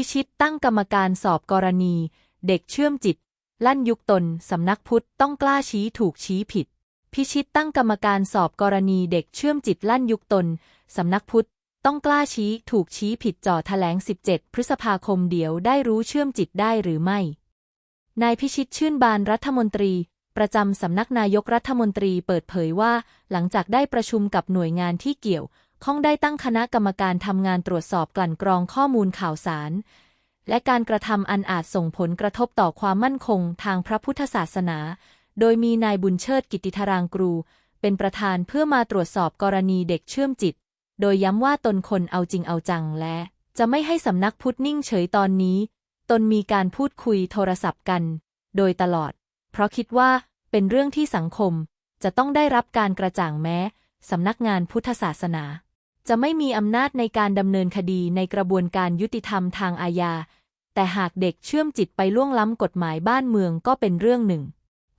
พิชิตตั้งกรรมการสอบกรณี เด็กเชื่อมจิต ลั่นยุคตน สำนักพุทธต้องกล้าชี้ถูกชี้ผิด พิชิตตั้งกรรมการสอบกรณีเด็กเชื่อมจิตลั่นยุคตน สำนักพุทธต้องกล้าชี้ถูกชี้ผิดจ่อแถลง 17 พฤษภาคมเดี๋ยวได้รู้เชื่อมจิตได้หรือไม่ นายพิชิตชื่นบานรัฐมนตรี ประจำสำนักนายกรัฐมนตรีเปิดเผยว่า หลังจากได้ประชุมกับหน่วยงานที่เกี่ยว ข้องได้ตั้งคณะกรรมการทำงานตรวจสอบกลั่นกรองข้อมูลข่าวสาร และการกระทำอันอาจส่งผลกระทบต่อความมั่นคงทางพระพุทธศาสนา โดยมีนายบุญเชิดกิติธารางกรู เป็นประธานเพื่อมาตรวจสอบกรณีเด็กเชื่อมจิต โดยย้ำว่าตนคนเอาจริงเอาจังและ จะไม่ให้สำนักพุทธนิ่งเฉยตอนนี้ ตนมีการพูดคุยโทรศัพท์กัน โดยตลอด เพราะคิดว่าเป็นเรื่องที่สังคม จะต้องได้รับการกระจ่างแม้สำนักงานพุทธศาสนา จะไม่มีอำนาจในการดำเนินคดีในกระบวนการยุติธรรมทางอาญา แต่หากเด็กเชื่อมจิตไปล่วงล้ำกฎหมายบ้านเมืองก็เป็นเรื่องหนึ่ง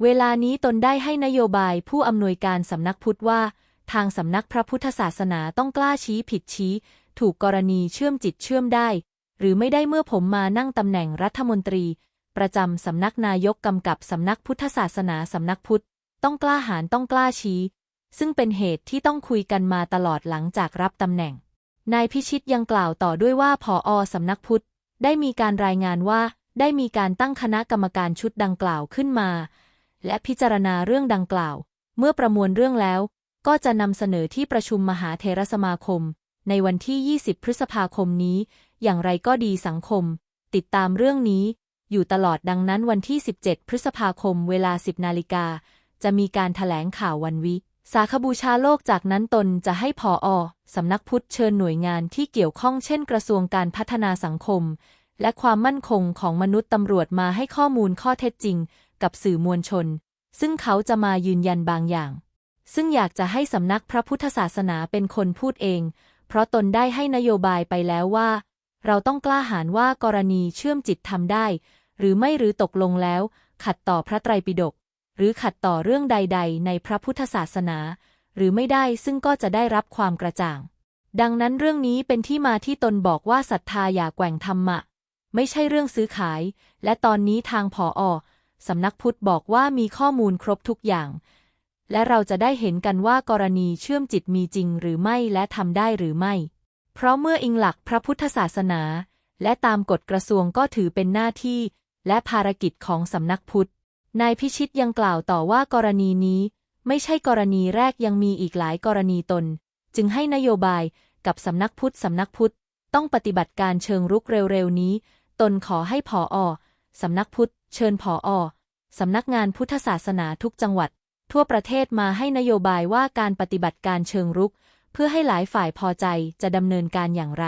เวลานี้ตนได้ให้นโยบายผู้อำนวยการสำนักพุทธว่า ทางสำนักพระพุทธศาสนาต้องกล้าชี้ผิดชี้ ถูกกรณีเชื่อมจิตเชื่อมได้ หรือไม่ได้เมื่อผมมานั่งตำแหน่งรัฐมนตรี ประจำสำนักนายกกำกับสำนักพุทธศาสนาสำนักพุทธ ต้องกล้าหาญต้องกล้าชี้ ซึ่งเป็นเหตุที่ต้องคุยกันมาตลอดหลังจากรับตำแหน่ง นายพิชิตยังกล่าวต่อด้วยว่าผออสำนักพุทธ ได้มีการรายงานว่า ได้มีการตั้งคณะกรรมการชุดดังกล่าวขึ้นมา และพิจารณาเรื่องดังกล่าว เมื่อประมวลเรื่องแล้ว ก็จะนำเสนอที่ประชุมมหาเทรสมาคม ในวันที่ 20 พฤษภาคมนี้ อย่างไรก็ดีสังคม ติดตามเรื่องนี้ อยู่ตลอดดังนั้นวันที่ 17 พฤษภาคมเวลา 10 นาฬิกาจะมีการถแถลงข่าววันวิ สาขบูชาโลกจากนั้นตนจะให้พออสำนักพุทธเชิญหน่วยงานที่เกี่ยวข้องเช่นกระทรวงการพัฒนาสังคม และความมั่นคงของมนุษย์ตำรวจมาให้ข้อมูลข้อเท็จจริง กับสื่อมวลชน ซึ่งเขาจะมายืนยันบางอย่าง ซึ่งอยากจะให้สำนักพระพุทธศาสนาเป็นคนพูดเอง เพราะตนได้ให้นโยบายไปแล้วว่า เราต้องกล้าหาญว่ากรณีเชื่อมจิตทำได้ หรือไม่หรือตกลงแล้ว ขัดต่อพระไตรปิฎก หรือขัดต่อเรื่องใด ๆ ในพระพุทธศาสนา หรือไม่ได้ซึ่งก็จะได้รับความกระจ่าง ดังนั้นเรื่องนี้เป็นที่มาที่ตนบอกว่าศรัทธาอย่าแกว่งธรรมะ ไม่ใช่เรื่องซื้อขาย และตอนนี้ทางผออสำนักพุทธบอกว่ามีข้อมูลครบทุกอย่าง และเราจะได้เห็นกันว่ากรณีเชื่อมจิตมีจริงหรือไม่และทำได้หรือไม่ เพราะเมื่ออิงหลักพระพุทธศาสนา และตามกฎกระทรวงก็ถือเป็นหน้าที่ และภารกิจของสำนักพุทธ นายพิชิตยังกล่าวต่อว่ากรณีนี้ ไม่ใช่กรณีแรกยังมีอีกหลายกรณีตน จึงให้นโยบายกับสำนักพุทธสำนักพุทธ ต้องปฏิบัติการเชิงรุกเร็วๆนี้ ตนขอให้ผออสำนักพุทธ เชิญผออสำนักงานพุทธศาสนาทุกจังหวัด ทั่วประเทศมาให้นโยบายว่าการปฏิบัติการเชิงรุก เพื่อให้หลายฝ่ายพอใจจะดำเนินการอย่างไร